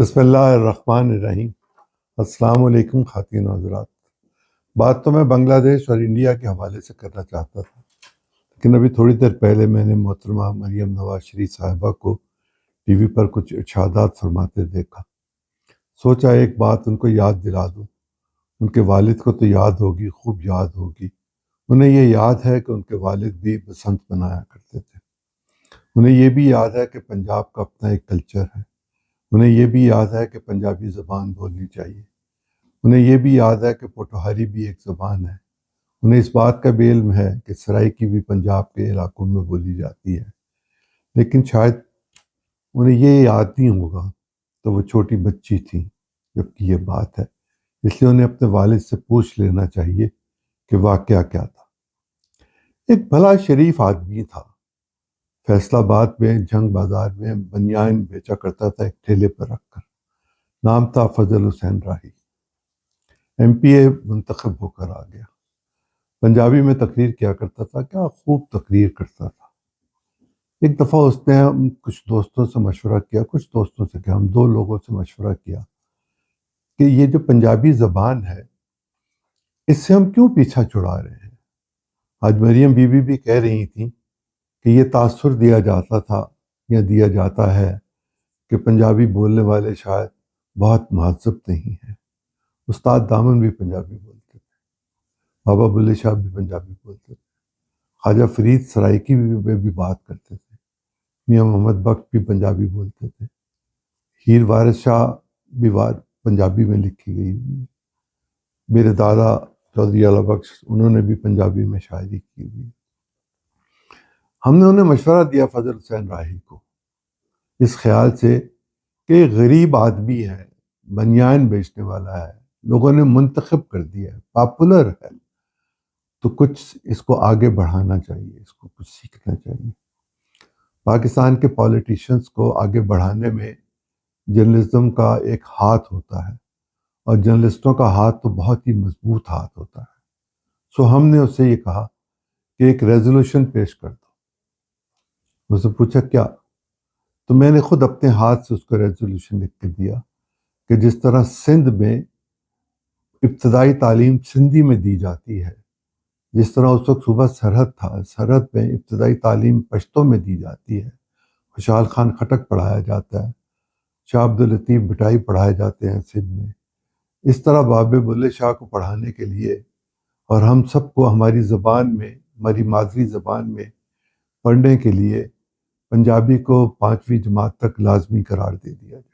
بسم اللہ الرحمن الرحیم۔ السلام علیکم خواتین و حضرات۔ بات تو میں بنگلہ دیش اور انڈیا کے حوالے سے کرنا چاہتا تھا، لیکن ابھی تھوڑی دیر پہلے میں نے محترمہ مریم نواز شریف صاحبہ کو ٹی وی پر کچھ ارشادات فرماتے دیکھا۔ سوچا ایک بات ان کو یاد دلا دوں۔ ان کے والد کو تو یاد ہوگی، خوب یاد ہوگی۔ انہیں یہ یاد ہے کہ ان کے والد بھی بسنت بنایا کرتے تھے۔ انہیں یہ بھی یاد ہے کہ پنجاب کا اپنا ایک کلچر ہے۔ انہیں یہ بھی یاد ہے کہ پنجابی زبان بولنی چاہیے۔ انہیں یہ بھی یاد ہے کہ پوٹوہاری بھی ایک زبان ہے۔ انہیں اس بات کا بھی علم ہے کہ سرائی کی بھی پنجاب کے علاقوں میں بولی جاتی ہے۔ لیکن شاید انہیں یہ یاد نہیں ہوگا تو وہ چھوٹی بچی تھیں جبکہ یہ بات ہے۔ اس لیے انہیں اپنے والد سے پوچھ لینا چاہیے کہ واقعہ کیا تھا۔ ایک بھلا شریف آدمی تھا۔ فیصلہ آباد میں، جنگ بازار میں بنیان بیچا کرتا تھا ایک ٹھیلے پر رکھ کر۔ نام تھا فضل حسین راہی۔ ایم پی اے منتخب ہو کر آ گیا۔ پنجابی میں تقریر کیا کرتا تھا؟ کیا خوب تقریر کرتا تھا۔ ایک دفعہ اس نے کچھ دوستوں سے مشورہ کیا، کچھ دوستوں سے کیا، ہم دو لوگوں سے مشورہ کیا کہ یہ جو پنجابی زبان ہے، اس سے ہم کیوں پیچھا چھڑا رہے ہیں؟ آج مریم بی بی بھی کہہ رہی تھیں کہ یہ تاثر دیا جاتا تھا یا دیا جاتا ہے کہ پنجابی بولنے والے شاید بہت مہذب نہیں ہیں۔ استاد دامن بھی پنجابی بولتے تھے، بابا بلے شاہ بھی پنجابی بولتے تھے، خواجہ فرید سرائکی بھی بھی بات کرتے تھے، میاں محمد بخش بھی پنجابی بولتے تھے، ہیر وارث شاہ بھی وار پنجابی میں لکھی گئی ہوئی۔ میرے دادا چودھری اللہ بخش، انہوں نے بھی پنجابی میں شاعری کی ہوئی۔ ہم نے انہیں مشورہ دیا فضل حسین راہی کو، اس خیال سے کہ غریب آدمی ہے، بنیان بیچنے والا ہے، لوگوں نے منتخب کر دیا ہے پاپولر ہے۔ تو کچھ اس کو آگے بڑھانا چاہیے، اس کو کچھ سیکھنا چاہیے۔ پاکستان کے پولیٹیشنز کو آگے بڑھانے میں جرنلزم کا ایک ہاتھ ہوتا ہے اور جرنلسٹوں کا ہاتھ تو بہت ہی مضبوط ہاتھ ہوتا ہے۔ سو ہم نے اس سے یہ کہا کہ ایک ریزولوشن پیش کر مجھ سے پوچھا، کیا؟ تو میں نے خود اپنے ہاتھ سے اس کو ریزولوشن لکھ کے دیا کہ جس طرح سندھ میں ابتدائی تعلیم سندھی میں دی جاتی ہے، جس طرح اس وقت صبح سرحد تھا، سرحد میں ابتدائی تعلیم پشتوں میں دی جاتی ہے۔ خوشحال خان خٹک پڑھایا جاتا ہے، شاہ عبدالطیف بٹائی پڑھائے جاتے ہیں سندھ میں۔ اس طرح باب بلے شاہ کو پڑھانے کے لیے اور ہم سب کو ہماری زبان میں، ہماری مادری زبان میں پڑھنے کے لیے پنجابی کو پانچویں جماعت تک لازمی قرار دے دیا گیا۔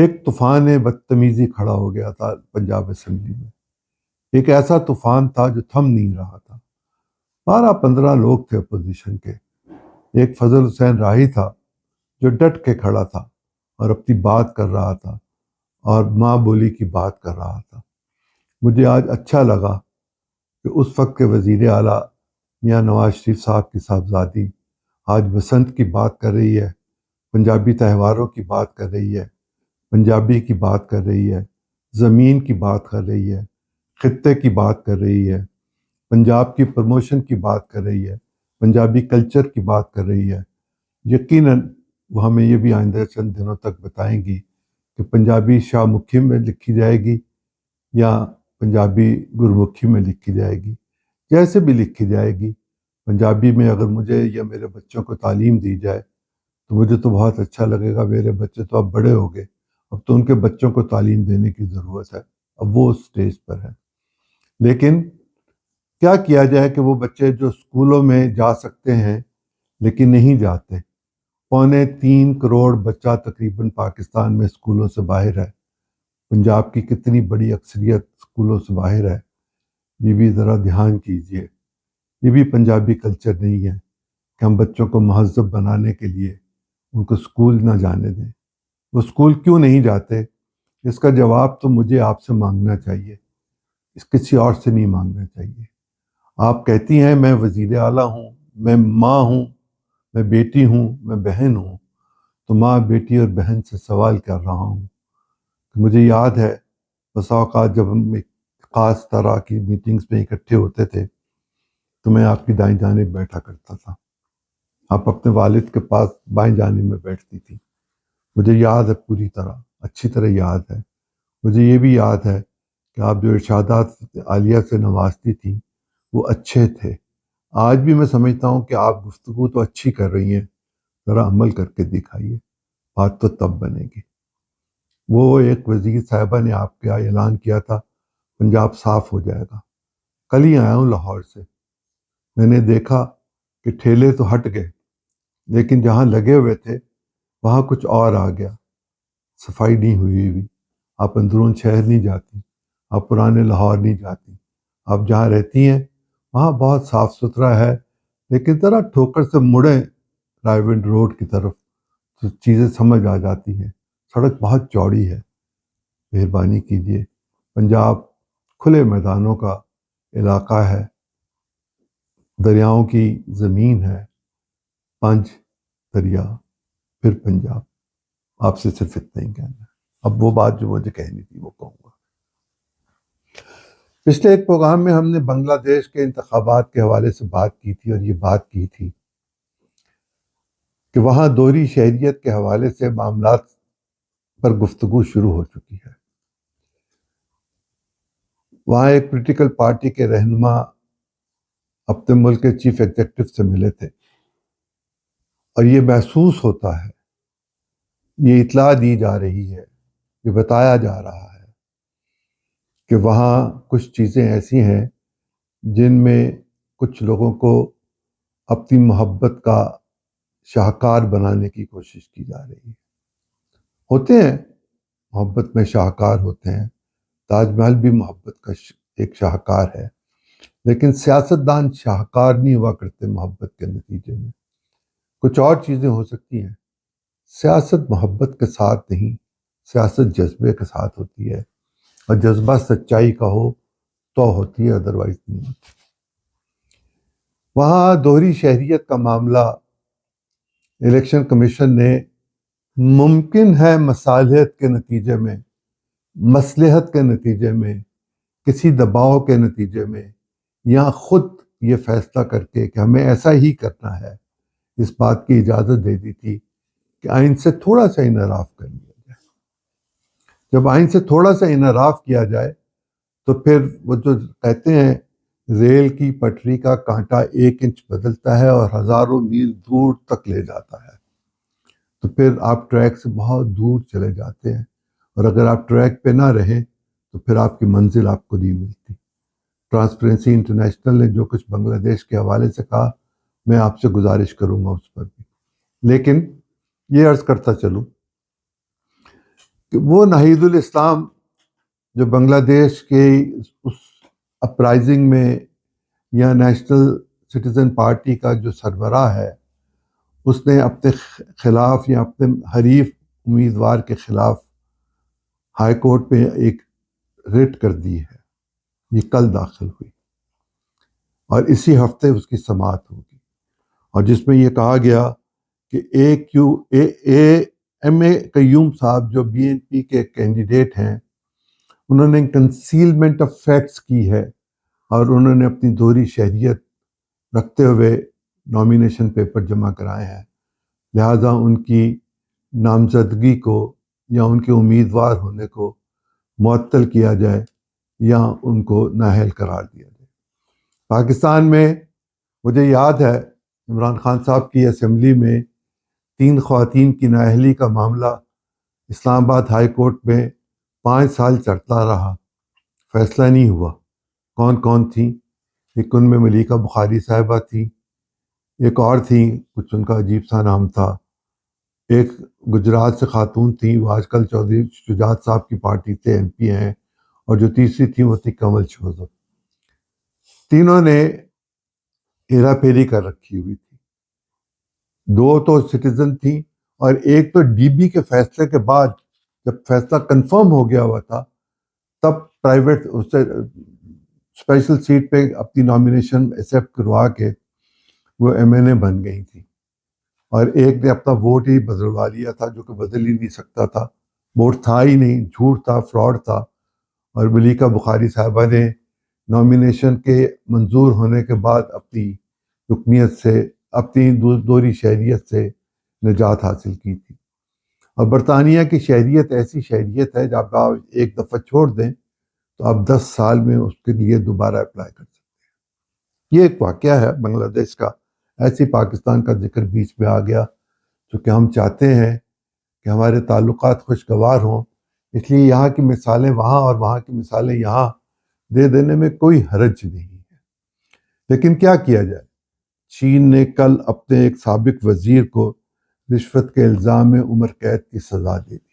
ایک طوفان بدتمیزی کھڑا ہو گیا تھا پنجاب اسمبلی میں۔ ایک ایسا طوفان تھا جو تھم نہیں رہا تھا۔ بارہ پندرہ لوگ تھے اپوزیشن کے۔ ایک فضل حسین راہی تھا جو ڈٹ کے کھڑا تھا اور اپنی بات کر رہا تھا اور ماں بولی کی بات کر رہا تھا۔ مجھے آج اچھا لگا کہ اس وقت کے وزیر اعلیٰ میاں نواز شریف صاحب کی صاحبزادی آج بسنت کی بات کر رہی ہے، پنجابی تہواروں کی بات کر رہی ہے، پنجابی کی بات کر رہی ہے، زمین کی بات کر رہی ہے، خطے کی بات کر رہی ہے، پنجاب کی پروموشن کی بات کر رہی ہے، پنجابی کلچر کی بات کر رہی ہے۔ یقیناً وہ ہمیں یہ بھی آئندہ چند دنوں تک بتائیں گی کہ پنجابی شاہ مکھی میں لکھی جائے گی یا پنجابی گرمکھی میں لکھی جائے گی۔ جیسے بھی لکھی جائے گی پنجابی میں اگر مجھے یا میرے بچوں کو تعلیم دی جائے تو مجھے تو بہت اچھا لگے گا، میرے بچے تو اب بڑے ہو گئے۔ اب تو ان کے بچوں کو تعلیم دینے کی ضرورت ہے۔ اب وہ اس سٹیج پر ہے لیکن کیا کیا جائے کہ وہ بچے جو اسکولوں میں جا سکتے ہیں لیکن نہیں جاتے؟ پونے تین کروڑ بچہ تقریباً پاکستان میں اسکولوں سے باہر ہے۔ پنجاب کی کتنی بڑی اکثریت اسکولوں سے باہر ہے۔ بی بی، ذرا دھیان کیجیے۔ یہ بھی پنجابی کلچر نہیں ہے کہ ہم بچوں کو مہذب بنانے کے لیے ان کو اسکول نہ جانے دیں۔ وہ اسکول کیوں نہیں جاتے؟ اس کا جواب تو مجھے آپ سے مانگنا چاہیے۔ اس کسی اور سے نہیں مانگنا چاہیے۔ آپ کہتی ہیں، میں وزیر اعلیٰ ہوں، میں ماں ہوں، میں بیٹی ہوں، میں بہن ہوں۔ تو ماں، بیٹی اور بہن سے سوال کر رہا ہوں کہ مجھے یاد ہے، بسا اوقات جب ہم ایک خاص طرح کی میٹنگز میں اکٹھے ہوتے تھے تو میں آپ کی دائیں جانب بیٹھا کرتا تھا۔ آپ اپنے والد کے پاس بائیں جانب میں بیٹھتی تھی۔ مجھے یاد ہے پوری طرح، اچھی طرح یاد ہے۔ مجھے یہ بھی یاد ہے کہ آپ جو ارشادات عالیہ سے نوازتی تھیں، وہ اچھے تھے۔ آج بھی میں سمجھتا ہوں کہ آپ گفتگو تو اچھی کر رہی ہیں، ذرا عمل کر کے دکھائیے۔ بات تو تب بنے گی۔ وہ ایک وزیر صاحبہ نے آپ کا اعلان کیا تھا، پنجاب صاف ہو جائے گا۔ کل ہی آیا ہوں لاہور سے۔ میں نے دیکھا کہ ٹھیلے تو ہٹ گئے، لیکن جہاں لگے ہوئے تھے، وہاں کچھ اور آ گیا۔ صفائی نہیں ہوئی ہوئی۔ آپ اندرون شہر نہیں جاتی، آپ پرانے لاہور نہیں جاتی۔ آپ جہاں رہتی ہیں، وہاں بہت صاف ستھرا ہے، لیکن ذرا ٹھوکر سے مڑیں رائے روڈ کی طرف تو چیزیں سمجھ آ جاتی ہیں۔ سڑک بہت چوڑی ہے۔ مہربانی کیجیے۔ پنجاب کھلے میدانوں کا علاقہ ہے۔ دریاؤں کی زمین ہے، پنج دریا، پھر پنجاب۔ آپ سے صرف اتنا ہی کہنا ہے۔ اب وہ بات جو مجھے کہنی تھی، وہ کہوں گا۔ پچھلے ایک پروگرام میں ہم نے بنگلہ دیش کے انتخابات کے حوالے سے بات کی تھی اور یہ بات کی تھی کہ وہاں دوہری شہریت کے حوالے سے معاملات پر گفتگو شروع ہو چکی ہے۔ وہاں ایک پولیٹیکل پارٹی کے رہنما اپنے ملک کے چیف ایگزیکٹو سے ملے تھے۔ اور یہ محسوس ہوتا ہے، یہ اطلاع دی جا رہی ہے، یہ بتایا جا رہا ہے کہ وہاں کچھ چیزیں ایسی ہیں جن میں کچھ لوگوں کو اپنی محبت کا شاہکار بنانے کی کوشش کی جا رہی ہے۔ ہوتے ہیں، محبت میں شاہکار ہوتے ہیں، تاج محل بھی محبت کا ایک شاہکار ہے۔ لیکن سیاست دان شاہکار نہیں ہوا کرتے محبت کے نتیجے میں۔ کچھ اور چیزیں ہو سکتی ہیں۔ سیاست محبت کے ساتھ نہیں، سیاست جذبے کے ساتھ ہوتی ہے۔ اور جذبہ سچائی کا ہو تو ہوتی ہے ادروائز نہیں ہوتی۔ وہاں دوہری شہریت کا معاملہ الیکشن کمیشن نے ممکن ہے مصالحت کے نتیجے میں، مصلحت کے نتیجے میں، کسی دباؤ کے نتیجے میں یا خود یہ فیصلہ کر کے کہ ہمیں ایسا ہی کرنا ہے، اس بات کی اجازت دے دی تھی کہ آئین سے تھوڑا سا انعراف کر لیا جائے۔ جب آئین سے تھوڑا سا انعراف کیا جائے تو پھر وہ جو کہتے ہیں، ریل کی پٹری کا کانٹا ایک انچ بدلتا ہے اور ہزاروں میل دور تک لے جاتا ہے۔ تو پھر آپ ٹریک سے بہت دور چلے جاتے ہیں اور اگر آپ ٹریک پہ نہ رہیں تو پھر آپ کی منزل آپ کو نہیں ملتی۔ ٹرانسپیرنسی انٹرنیشنل نے جو کچھ بنگلہ دیش کے حوالے سے کہا، میں آپ سے گزارش کروں گا اس پر بھی۔ لیکن یہ عرض کرتا چلوں کہ وہ نحید الاسلام جو بنگلہ دیش کے اس اپرائزنگ میں یا نیشنل سٹیزن پارٹی کا جو سربراہ ہے، اس نے اپنے خلاف یا اپنے حریف امیدوار کے خلاف ہائی کورٹ پہ ایک ریٹ کر دی ہے۔ یہ کل داخل ہوئی۔ اور اسی ہفتے اس کی سماعت ہوگی۔ اور جس میں یہ کہا گیا کہ اے کیو، اے اے، ایم، اے قیوم صاحب جو بی این پی کے کینڈیڈیٹ ہیں، انہوں نے کنسیلمنٹ آف فیکٹس کی ہے اور انہوں نے اپنی دوہری شہریت رکھتے ہوئے نامینیشن پیپر جمع کرائے ہیں۔ لہٰذا ان کی نامزدگی کو یا ان کے امیدوار ہونے کو معطل کیا جائے۔ یا ان کو نااہل قرار دیا جائے۔ پاکستان میں مجھے یاد ہے، عمران خان صاحب کی اسمبلی میں تین خواتین کی نااہلی کا معاملہ اسلام آباد ہائی کورٹ میں پانچ سال چڑھتا رہا۔ فیصلہ نہیں ہوا۔ کون کون تھیں؟ ایک ان میں ملیکہ بخاری صاحبہ تھیں، ایک اور تھیں، کچھ ان کا عجیب سا نام تھا۔ ایک گجرات سے خاتون تھیں، وہ آج کل چودھری شجاعت صاحب کی پارٹی سے ایم پی ہیں۔ اور جو تیسری تھیں وہ تھی کنول شوزو تینوں نے ہیرا پھیری کر رکھی ہوئی تھی۔ دو تو سٹیزن تھیں اور ایک تو ڈی بی کے فیصلے کے بعد جب فیصلہ کنفرم ہو گیا ہوا تھا، تب پرائیویٹ اس سے اسپیشل سیٹ پہ اپنی نامینیشن ایکسیپٹ کروا کے وہ ایم این اے بن گئی تھی۔ اور ایک نے اپنا ووٹ ہی بدلوا لیا تھا، جو کہ بدل ہی نہیں سکتا تھا۔ ووٹ تھا ہی نہیں، جھوٹ تھا، فراڈ تھا۔ اور ملیکہ بخاری صاحبہ نے نامینیشن کے منظور ہونے کے بعد اپنی رکنیت سے، اپنی دوری شہریت سے نجات حاصل کی تھی۔ اور برطانیہ کی شہریت ایسی شہریت ہے، جب آپ ایک دفعہ چھوڑ دیں تو آپ دس سال میں اس کے لیے دوبارہ اپلائی کر سکتے ہیں۔ یہ ایک واقعہ ہے، بنگلہ دیش کا۔ ایسی پاکستان کا ذکر بیچ میں آ گیا چونکہ ہم چاہتے ہیں کہ ہمارے تعلقات خوشگوار ہوں۔ اس لیے یہاں کی مثالیں وہاں اور وہاں کی مثالیں یہاں دے دینے میں کوئی حرج نہیں ہے۔ لیکن کیا کیا جائے؟ چین نے کل اپنے ایک سابق وزیر کو رشوت کے الزام میں عمر قید کی سزا دے دی۔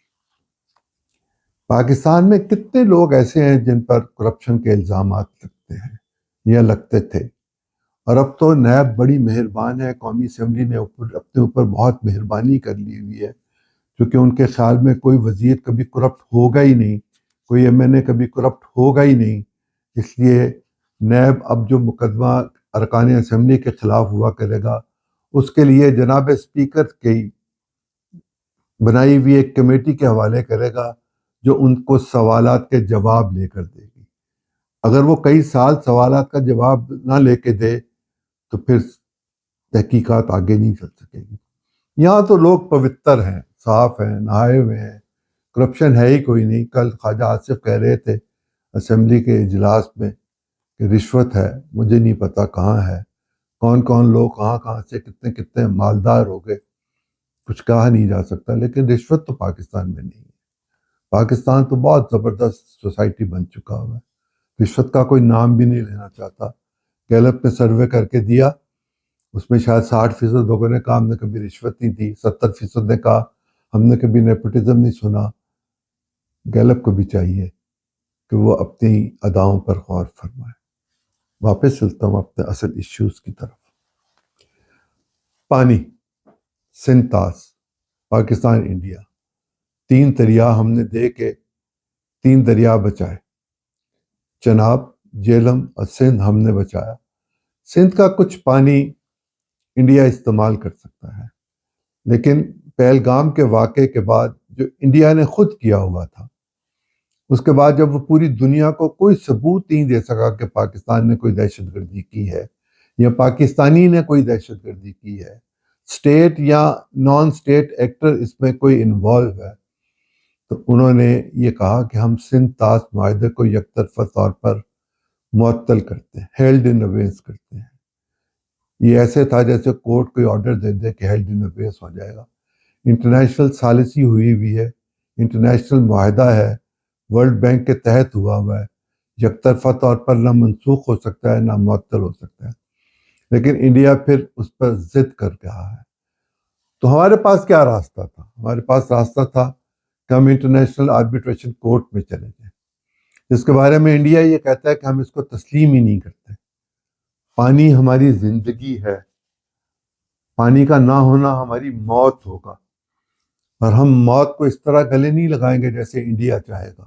پاکستان میں کتنے لوگ ایسے ہیں جن پر کرپشن کے الزامات لگتے ہیں یا لگتے تھے؟ اور اب تو نیب بڑی مہربان ہے، قومی اسمبلی نے اپنے اوپر بہت مہربانی کر لی ہوئی ہے۔ کیونکہ ان کے خیال میں کوئی وزیر کبھی کرپٹ ہوگا ہی نہیں، کوئی ایم این اے کبھی کرپٹ ہوگا ہی نہیں۔ اس لیے نیب اب جو مقدمہ ارکان اسمبلی کے خلاف ہوا کرے گا، اس کے لیے جناب اسپیکر کی بنائی ہوئی ایک کمیٹی کے حوالے کرے گا جو ان کو سوالات کے جواب لے کر دے گی۔ اگر وہ کئی سال سوالات کا جواب نہ لے کے دے، تو پھر تحقیقات آگے نہیں چل سکے گی۔ یہاں تو لوگ پوتر ہیں۔ صاف ہیں، نہائے ہوئے ہیں۔ کرپشن ہے ہی کوئی نہیں۔ کل خواجہ آصف کہہ رہے تھے اسمبلی کے اجلاس میں کہ رشوت ہے، مجھے نہیں پتا کہاں ہے۔ کون کون لوگ کہاں کہاں سے کتنے کتنے مالدار ہو گئے۔ کچھ کہا نہیں جا سکتا، لیکن رشوت تو پاکستان میں نہیں ہے۔ پاکستان تو بہت زبردست سوسائٹی بن چکا ہوا ہے۔ رشوت کا کوئی نام بھی نہیں لینا چاہتا۔ گیلپ نے سروے کر کے دیا۔ اس میں شاید ساٹھ فیصد لوگوں نے کہا، ہم نے کبھی رشوت نہیں دی۔ ستر فیصد نے کہا ہم نے کبھی نیپوٹزم نہیں سنا۔ گیلپ کو بھی چاہیے کہ وہ اپنی اداؤں پر غور فرمائے۔ واپس چلتا ہوں اپنے اصل ایشوز کی طرف۔ پانی، سنتاس، پاکستان، انڈیا۔ تین دریا ہم نے دے کے تین دریا بچائے۔ چناب جیلم اور سندھ ہم نے بچایا۔ سندھ کا کچھ پانی انڈیا استعمال کر سکتا ہے، لیکن پہلگام کے واقعے کے بعد جو انڈیا نے خود کیا ہوا تھا، اس کے بعد جب وہ پوری دنیا کو کوئی ثبوت نہیں دے سکا کہ پاکستان نے کوئی دہشت گردی کی ہے یا پاکستانی نے کوئی دہشت گردی کی ہے اسٹیٹ یا نان اسٹیٹ ایکٹر اس میں کوئی انوالو ہے۔ تو انہوں نے یہ کہا کہ ہم سندھ تاس معاہدے کو یک طرفہ طور پر معطل کرتے ہیں ہیلڈ ان اویس کرتے ہیں۔ یہ ایسے تھا جیسے کورٹ کوئی آرڈر دے دے کہ ہیلڈ ان اویس ہو جائے گا۔ انٹرنیشنل سالسی ہوئی ہوئی ہے، انٹرنیشنل معاہدہ ہے، ورلڈ بینک کے تحت ہوا ہوا ہے۔ یک طرفہ طور پر نہ منسوخ ہو سکتا ہے، نہ معطل ہو سکتا ہے۔ لیکن انڈیا پھر اس پر ضد کر رہا ہے۔ تو ہمارے پاس کیا راستہ تھا؟ ہمارے پاس راستہ تھا کہ ہم انٹرنیشنل آربیٹریشن کورٹ میں چلے جائیں۔ جس کے بارے میں انڈیا یہ کہتا ہے کہ ہم اس کو تسلیم ہی نہیں کرتے۔ پانی ہماری زندگی ہے۔ پانی کا نہ ہونا ہماری موت ہوگا۔ اور ہم موت کو اس طرح گلے نہیں لگائیں گے جیسے انڈیا چاہے گا۔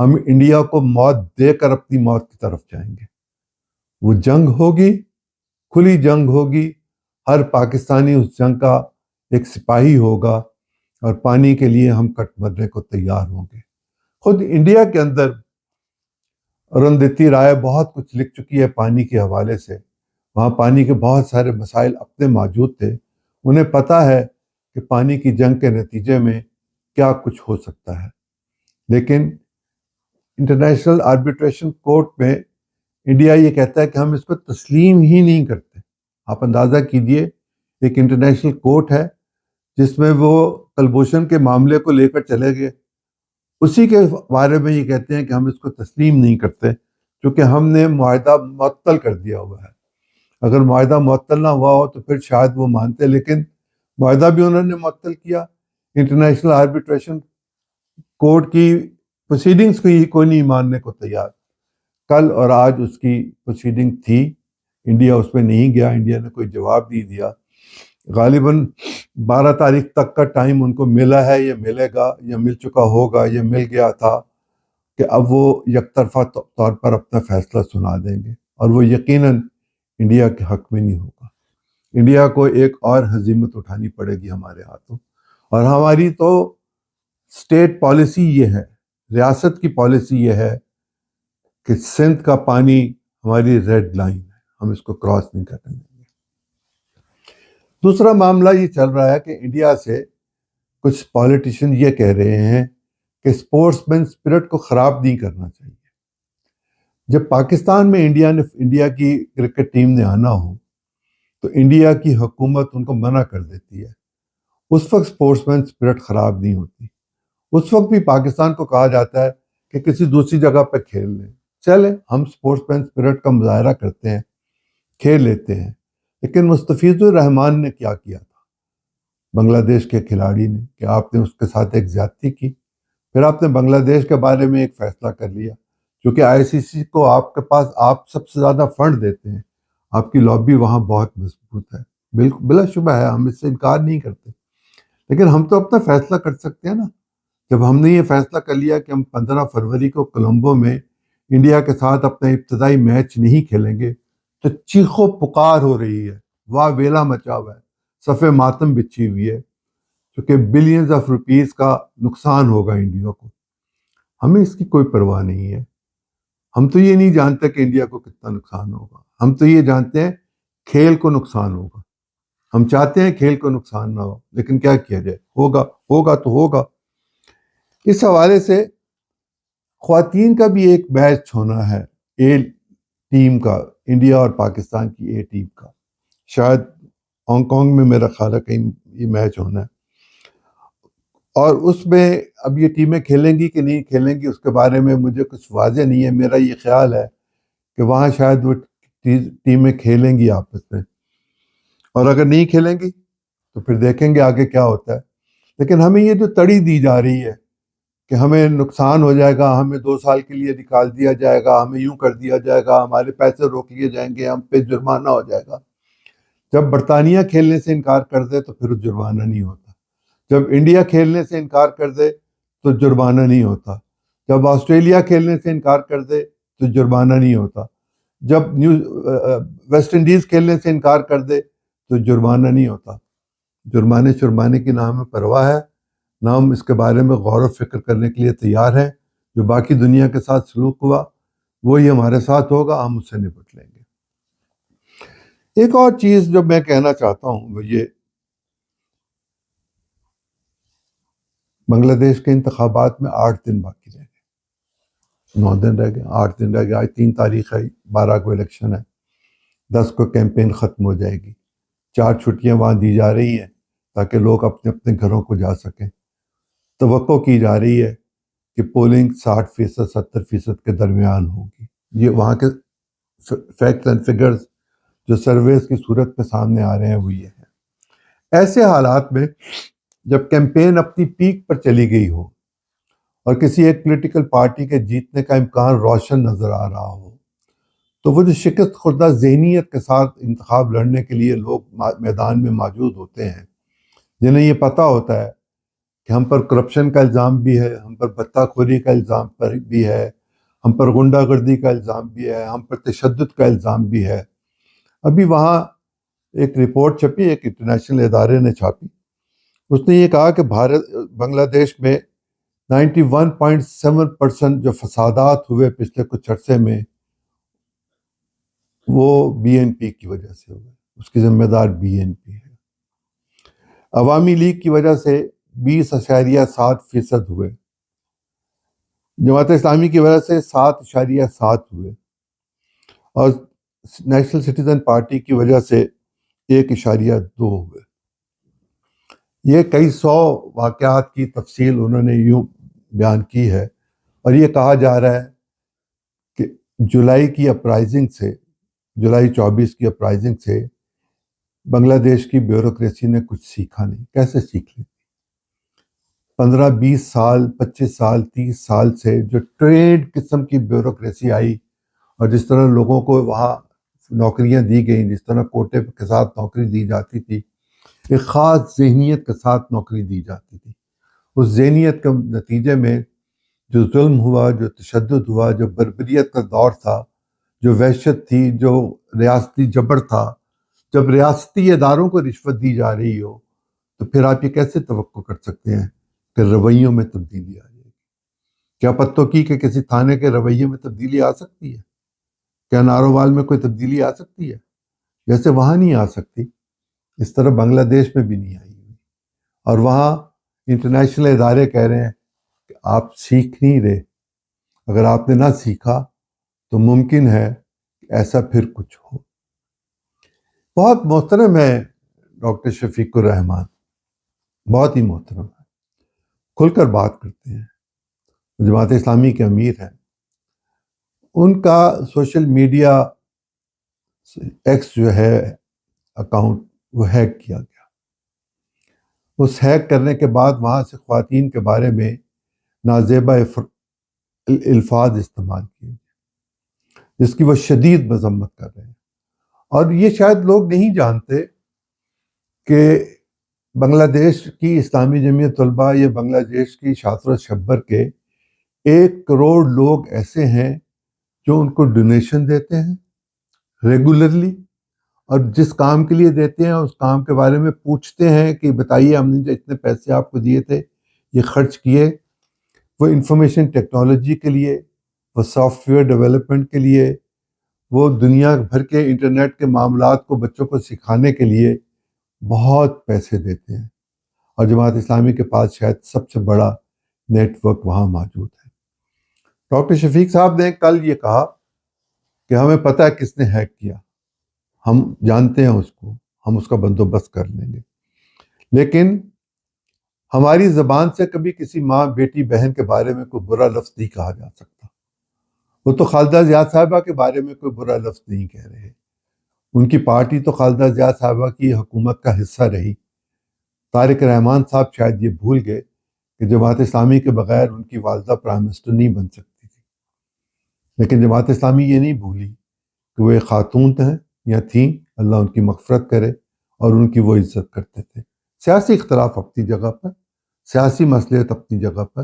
ہم انڈیا کو موت دے کر اپنی موت کی طرف جائیں گے۔ وہ جنگ ہوگی، کھلی جنگ ہوگی، ہر پاکستانی اس جنگ کا ایک سپاہی ہوگا اور پانی کے لیے ہم کٹ مرنے کو تیار ہوں گے۔ خود انڈیا کے اندر ارندتی رائے بہت کچھ لکھ چکی ہے پانی کے حوالے سے۔ وہاں پانی کے بہت سارے مسائل اپنے موجود تھے۔ انہیں پتا ہے کہ پانی کی جنگ کے نتیجے میں کیا کچھ ہو سکتا ہے۔ لیکن انٹرنیشنل آربیٹریشن کورٹ میں انڈیا یہ کہتا ہے کہ ہم اس کو تسلیم ہی نہیں کرتے۔ آپ اندازہ کیجیے، ایک انٹرنیشنل کورٹ ہے جس میں وہ کلبوشن کے معاملے کو لے کر چلے گئے۔ اسی کے بارے میں یہ کہتے ہیں کہ ہم اس کو تسلیم نہیں کرتے کیونکہ ہم نے معاہدہ معطل کر دیا ہوا ہے۔ اگر معاہدہ معطل نہ ہوا ہو تو پھر شاید وہ مانتے، لیکن معاہدہ بھی انہوں نے معطل کیا۔ انٹرنیشنل آربیٹریشن کورٹ کی پروسیڈنگس کو کوئی نہیں ماننے کو تیار۔ کل اور آج اس کی پروسیڈنگ تھی۔ انڈیا اس میں نہیں گیا۔ انڈیا نے کوئی جواب نہیں دیا۔ غالباً بارہ تاریخ تک کا ٹائم ان کو ملا ہے۔ یا ملے گا۔ یا مل چکا ہوگا۔ یا مل گیا تھا کہ اب وہ یک طرفہ طور پر اپنا فیصلہ سنا دیں گے اور وہ یقیناً انڈیا کے حق میں نہیں ہوگا۔ انڈیا کو ایک اور حزیمت اٹھانی پڑے گی ہمارے ہاتھوں۔ اور ہماری تو اسٹیٹ پالیسی یہ ہے، ریاست کی پالیسی یہ ہے کہ سندھ کا پانی ہماری ریڈ لائن ہے۔ ہم اس کو کراس نہیں کرنے دیں گے۔ دوسرا معاملہ یہ چل رہا ہے کہ انڈیا سے کچھ پالیٹیشین یہ کہہ رہے ہیں کہ اسپورٹس مین اسپرٹ کو خراب نہیں کرنا چاہیے۔ جب پاکستان میں انڈیا نے انڈیا کی کرکٹ ٹیم نے آنا ہو تو انڈیا کی حکومت ان کو منع کر دیتی ہے۔ اس وقت اسپورٹس مین اسپرٹ خراب نہیں ہوتی۔ اس وقت بھی پاکستان کو کہا جاتا ہے کہ کسی دوسری جگہ پہ کھیل لیں۔ چلے ہم اسپورٹس مین اسپرٹ کا مظاہرہ کرتے ہیں، کھیل لیتے ہیں۔ لیکن مستفیض الرحمان نے کیا کیا تھا؟ بنگلہ دیش کے کھلاڑی نے کہ آپ نے اس کے ساتھ ایک زیادتی کی۔ پھر آپ نے بنگلہ دیش کے بارے میں ایک فیصلہ کر لیا۔ کیونکہ آئی سی سی کو آپ کے پاس آپ سب سے زیادہ فنڈ دیتے ہیں۔ آپ کی لابی وہاں بہت مضبوط ہے۔ بالکل، بلا شبہ ہے، ہم اس سے انکار نہیں کرتے۔ لیکن ہم تو اپنا فیصلہ کر سکتے ہیں نا۔ جب ہم نے یہ فیصلہ کر لیا کہ ہم پندرہ فروری کو کولمبو میں انڈیا کے ساتھ اپنا ابتدائی میچ نہیں کھیلیں گے، تو چیخو پکار ہو رہی ہے۔ واہ، ویلا مچا ہوا ہے۔ صفے ماتم بچھی ہوئی ہے۔ کیونکہ بلینز آف روپیز کا نقصان ہوگا انڈیا کو۔ ہمیں اس کی کوئی پرواہ نہیں ہے۔ ہم تو یہ نہیں جانتے کہ انڈیا کو کتنا نقصان ہوگا۔ ہم تو یہ جانتے ہیں کھیل کو نقصان ہوگا۔ ہم چاہتے ہیں کھیل کو نقصان نہ ہو، لیکن کیا کیا جائے؟ ہوگا ہوگا تو ہوگا۔ اس حوالے سے خواتین کا بھی ایک میچ ہونا ہے، اے ٹیم کا، انڈیا اور پاکستان کی اے ٹیم کا۔ شاید ہانگ کانگ میں میرا خیال ہے کہیں یہ میچ ہونا ہے۔ اور اس میں اب یہ ٹیمیں کھیلیں گی کہ نہیں کھیلیں گی، اس کے بارے میں مجھے کچھ واضح نہیں ہے۔ میرا یہ خیال ہے کہ وہاں شاید وہ ٹیمیں کھیلیں گی آپس میں۔ اور اگر نہیں کھیلیں گی تو پھر دیکھیں گے آگے کیا ہوتا ہے۔ لیکن ہمیں یہ جو تڑی دی جا رہی ہے کہ ہمیں نقصان ہو جائے گا، ہمیں دو سال کے لیے نکال دیا جائے گا، ہمیں یوں کر دیا جائے گا، ہمارے پیسے روک لیے جائیں گے، ہم پہ جرمانہ ہو جائے گا۔ جب برطانیہ کھیلنے سے انکار کر دے تو پھر جرمانہ نہیں ہوتا۔ جب انڈیا کھیلنے سے انکار کر دے تو جرمانہ نہیں ہوتا۔ جب آسٹریلیا کھیلنے سے انکار کر دے تو جرمانہ نہیں ہوتا۔ جب نیو ویسٹ انڈیز کھیلنے سے انکار کر دے تو جرمانہ نہیں ہوتا۔ جرمانے شرمانے کی نہ ہمیں پرواہ ہے۔ نہ ہم اس کے بارے میں غور و فکر کرنے کے لیے تیار ہیں۔ جو باقی دنیا کے ساتھ سلوک ہوا، وہی ہمارے ساتھ ہوگا۔ ہم اس سے نپٹ لیں گے۔ ایک اور چیز جو میں کہنا چاہتا ہوں، وہ یہ بنگلہ دیش کے انتخابات میں آٹھ دن باقی رہ گئے نو دن رہ گئے، آٹھ دن رہ گئے، آج تین تاریخ ہے، بارہ کو الیکشن ہے، دس کو کیمپین ختم ہو جائے گی۔ چار چھٹیاں وہاں دی جا رہی ہیں تاکہ لوگ اپنے اپنے گھروں کو جا سکیں۔ توقع کی جا رہی ہے کہ پولنگ ساٹھ فیصد، ستر فیصد کے درمیان ہوگی۔ یہ وہاں کے فیکٹس اینڈ فگرز جو سرویز کی صورت میں سامنے آ رہے ہیں، وہ یہ ہیں۔ ایسے حالات میں جب کیمپین اپنی پیک پر چلی گئی ہو اور کسی ایک پولیٹیکل پارٹی کے جیتنے کا امکان روشن نظر آ رہا ہو۔ تو وہ جو شکست خوردہ ذہنیت کے ساتھ انتخاب لڑنے کے لیے لوگ میدان میں موجود ہوتے ہیں، جنہیں یہ پتہ ہوتا ہے کہ ہم پر کرپشن کا الزام بھی ہے، ہم پر بتہ خوری کا الزام پر بھی ہے، ہم پر غنڈہ گردی کا الزام بھی ہے، ہم پر تشدد کا الزام بھی ہے۔ ابھی وہاں ایک رپورٹ چھپی، ایک انٹرنیشنل ادارے نے چھاپی۔ اس نے یہ کہا کہ بھارت، بنگلہ دیش میں ninety one point seven percent جو فسادات ہوئے پچھلے کچھ عرصے میں، وہ بی این پی کی وجہ سے ہوئے۔ اس کی ذمہ دار بی این پی ہے۔ عوامی لیگ کی وجہ سے بیس اشاریہ سات فیصد ہوئے۔ جماعت اسلامی کی وجہ سے سات اشاریہ سات ہوئے۔ اور نیشنل سٹیزن پارٹی کی وجہ سے ایک اشاریہ دو ہوئے۔ یہ کئی سو واقعات کی تفصیل انہوں نے یوں بیان کی ہے اور یہ کہا جا رہا ہے کہ جولائی کی اپرائزنگ سے، جولائی چوبیس کی اپرائزنگ سے بنگلہ دیش کی بیوروکریسی نے کچھ سیکھا نہیں۔ کیسے سیکھ لی؟ پندرہ، بیس سال، پچیس سال، تیس سال سے جو ٹریڈ قسم کی بیوروکریسی آئی اور جس طرح لوگوں کو وہاں نوکریاں دی گئیں، جس طرح کوٹے کے ساتھ نوکری دی جاتی تھی، ایک خاص ذہنیت کے ساتھ نوکری دی جاتی تھی۔ اس ذہنیت کے نتیجے میں جو ظلم ہوا، جو تشدد ہوا، جو بربریت کا دور تھا، جو وحشت تھی، جو ریاستی جبر تھا، جب ریاستی اداروں کو رشوت دی جا رہی ہو، تو پھر آپ یہ کیسے توقع کر سکتے ہیں کہ رویوں میں تبدیلی آ جائے گی؟ کیا پتوں کی کہ کسی تھانے کے رویے میں تبدیلی آ سکتی ہے؟ کیا نارووال میں کوئی تبدیلی آ سکتی ہے؟ جیسے وہاں نہیں آ سکتی، اس طرح بنگلہ دیش میں بھی نہیں آئی ہوئی۔ اور وہاں انٹرنیشنل ادارے کہہ رہے ہیں کہ آپ سیکھ نہیں رہے۔ اگر آپ نے نہ سیکھا تو ممکن ہے کہ ایسا پھر کچھ ہو۔ بہت محترم ہے ڈاکٹر شفیق الرحمان بہت ہی محترم ہے۔ کھل کر بات کرتے ہیں۔ جماعت اسلامی کے امیر ہیں۔ ان کا سوشل میڈیا ایکس جو ہے، اکاؤنٹ وہ ہیک کیا گیا۔ اس ہیک کرنے کے بعد وہاں سے خواتین کے بارے میں نازیبہ الفاظ استعمال کیے جس کی وہ شدید مذمت کر رہے ہیں۔ اور یہ شاید لوگ نہیں جانتے کہ بنگلہ دیش کی اسلامی جمعیت طلبہ یا بنگلہ دیش کی شاطر شبر کے ایک کروڑ لوگ ایسے ہیں جو ان کو ڈونیشن دیتے ہیں ریگولرلی۔ اور جس کام کے لیے دیتے ہیں، اس کام کے بارے میں پوچھتے ہیں کہ بتائیے ہم نے جو اتنے پیسے آپ کو دیے تھے، یہ خرچ کیے وہ انفارمیشن ٹیکنالوجی کے لیے، وہ سافٹ ویئر ڈیولپمنٹ کے لیے، وہ دنیا بھر کے انٹرنیٹ کے معاملات کو بچوں کو سکھانے کے لیے بہت پیسے دیتے ہیں۔ اور جماعت اسلامی کے پاس شاید سب سے بڑا نیٹ ورک وہاں موجود ہے۔ ڈاکٹر شفیق صاحب نے کل یہ کہا کہ ہمیں پتہ ہے کس نے ہیک کیا۔ ہم جانتے ہیں اس کو، ہم اس کا بندوبست کر لیں گے۔ لیکن ہماری زبان سے کبھی کسی ماں، بیٹی، بہن کے بارے میں کوئی برا لفظ نہیں کہا جا سکتا۔ وہ تو خالدہ زیاد صاحبہ کے بارے میں کوئی برا لفظ نہیں کہہ رہے ان کی پارٹی تو خالدہ زیاد صاحبہ کی حکومت کا حصہ رہی۔ طارق رحمان صاحب شاید یہ بھول گئے کہ جماعت اسلامی کے بغیر ان کی والدہ پرائم منسٹر نہیں بن سکتی تھی۔ لیکن جماعت اسلامی یہ نہیں بھولی کہ وہ ایک خاتون ہیں۔ یا تھیں، اللہ ان کی مغفرت کرے اور ان کی وہ عزت کرتے تھے۔ سیاسی اختلاف اپنی جگہ پر، سیاسی مسئلے اپنی جگہ پر،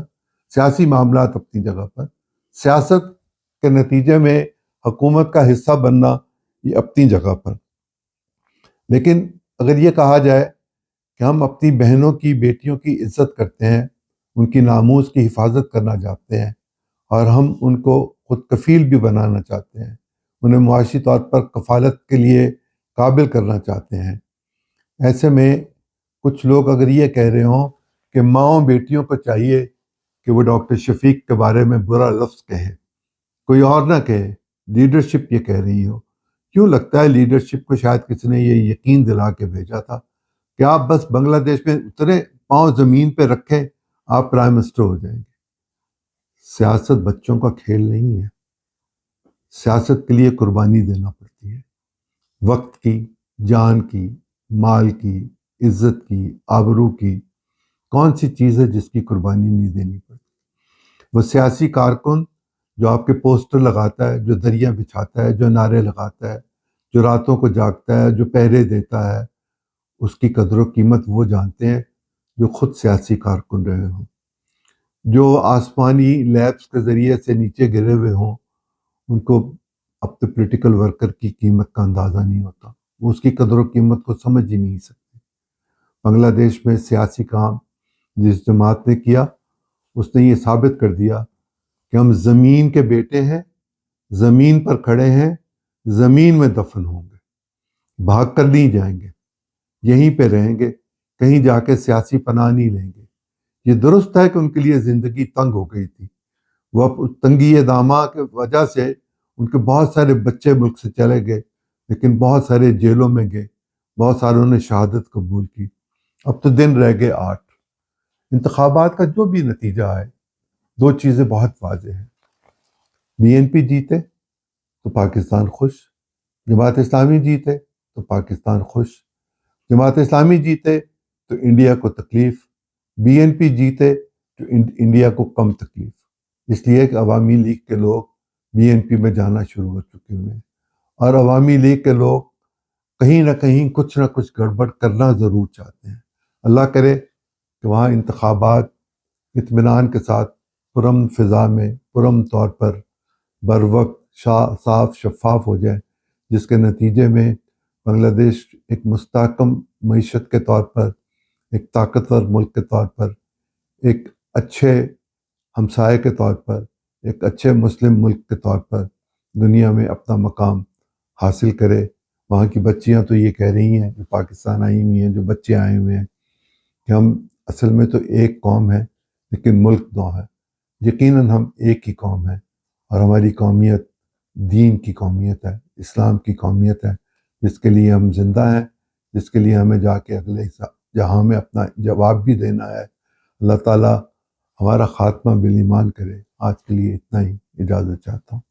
سیاسی معاملات اپنی جگہ پر۔ سیاست کے نتیجے میں حکومت کا حصہ بننا یہ اپنی جگہ پر۔ لیکن اگر یہ کہا جائے کہ ہم اپنی بہنوں کی، بیٹیوں کی عزت کرتے ہیں، ان کی ناموز کی حفاظت کرنا چاہتے ہیں اور ہم ان کو خود کفیل بھی بنانا چاہتے ہیں انہیں معاشی طور پر کفالت کے لیے قابل کرنا چاہتے ہیں۔ ایسے میں کچھ لوگ اگر یہ کہہ رہے ہوں کہ ماؤں بیٹیوں کو چاہیے کہ وہ ڈاکٹر شفیق کے بارے میں برا لفظ کہے۔ کوئی اور نہ کہے، لیڈرشپ یہ کہہ رہی ہو۔ کیوں لگتا ہے لیڈرشپ کو شاید کسی نے یہ یقین دلا کے بھیجا تھا کہ آپ بس بنگلہ دیش میں اترے، پاؤں زمین پہ رکھیں، آپ پرائم منسٹر ہو جائیں گے۔ سیاست بچوں کا کھیل نہیں ہے۔ سیاست کے لیے قربانی دینا پڑتی ہے۔ وقت کی، جان کی، مال کی، عزت کی، آبرو کی، کون سی چیز ہے جس کی قربانی نہیں دینی پڑتی؟ وہ سیاسی کارکن جو آپ کے پوسٹر لگاتا ہے، جو دریا بچھاتا ہے، جو نعرے لگاتا ہے، جو راتوں کو جاگتا ہے، جو پہرے دیتا ہے، اس کی قدر و قیمت وہ جانتے ہیں جو خود سیاسی کارکن رہے ہوں۔ جو آسمانی لیبس کے ذریعے سے نیچے گرے ہوئے ہوں ان کو اپنے پولیٹیکل ورکر کی قیمت کا اندازہ نہیں ہوتا۔ وہ اس کی قدر و قیمت کو سمجھ ہی نہیں سکتے۔ بنگلہ دیش میں سیاسی کام جس جماعت نے کیا، اس نے یہ ثابت کر دیا کہ ہم زمین کے بیٹے ہیں، زمین پر کھڑے ہیں، زمین میں دفن ہوں گے، بھاگ کر نہیں جائیں گے، یہیں پہ رہیں گے، کہیں جا کے سیاسی پناہ نہیں لیں گے۔ یہ درست ہے کہ ان کے لیے زندگی تنگ ہو گئی تھی۔ وہ تنگی دامہ کی وجہ سے ان کے بہت سارے بچے ملک سے چلے گئے، لیکن بہت سارے جیلوں میں گئے، بہت ساروں نے شہادت قبول کی۔ اب تو دن رہ گئے آٹھ۔ انتخابات کا جو بھی نتیجہ آئے، دو چیزیں بہت واضح ہیں۔ بی این پی جیتے تو پاکستان خوش، جماعت اسلامی جیتے تو پاکستان خوش، جماعت اسلامی جیتے تو انڈیا کو تکلیف، بی این پی جیتے تو انڈیا کو کم تکلیف۔ اس لیے کہ عوامی لیگ کے لوگ بی این پی میں جانا شروع ہو چکے ہوئے ہیں۔ اور عوامی لیگ کے لوگ کہیں نہ کہیں کچھ نہ کچھ گڑبڑ کرنا ضرور چاہتے ہیں۔ اللہ کرے کہ وہاں انتخابات اطمینان کے ساتھ پرم فضا میں پرم طور پر بر وقت صاف، شفاف ہو جائے، جس کے نتیجے میں بنگلہ دیش ایک مستحکم معیشت کے طور پر، ایک طاقتور ملک کے طور پر، ایک اچھے ہمسائے کے طور پر، ایک اچھے مسلم ملک کے طور پر دنیا میں اپنا مقام حاصل کرے۔ وہاں کی بچیاں تو یہ کہہ رہی ہیں، جو پاکستان آئی ہوئی ہیں، جو بچے آئے ہوئے ہیں، کہ ہم اصل میں تو ایک قوم ہے لیکن ملک دو ہے یقیناً ہم ایک ہی قوم ہیں، اور ہماری قومیت دین کی قومیت ہے، اسلام کی قومیت ہے۔ جس کے لیے ہم زندہ ہیں، جس کے لیے ہمیں جا کے اگلے جہاں میں اپنا جواب بھی دینا ہے۔ اللہ تعالیٰ ہمارا خاتمہ بل ایمان کرے۔ آج کے لیے اتنا ہی اجازت چاہتا ہوں۔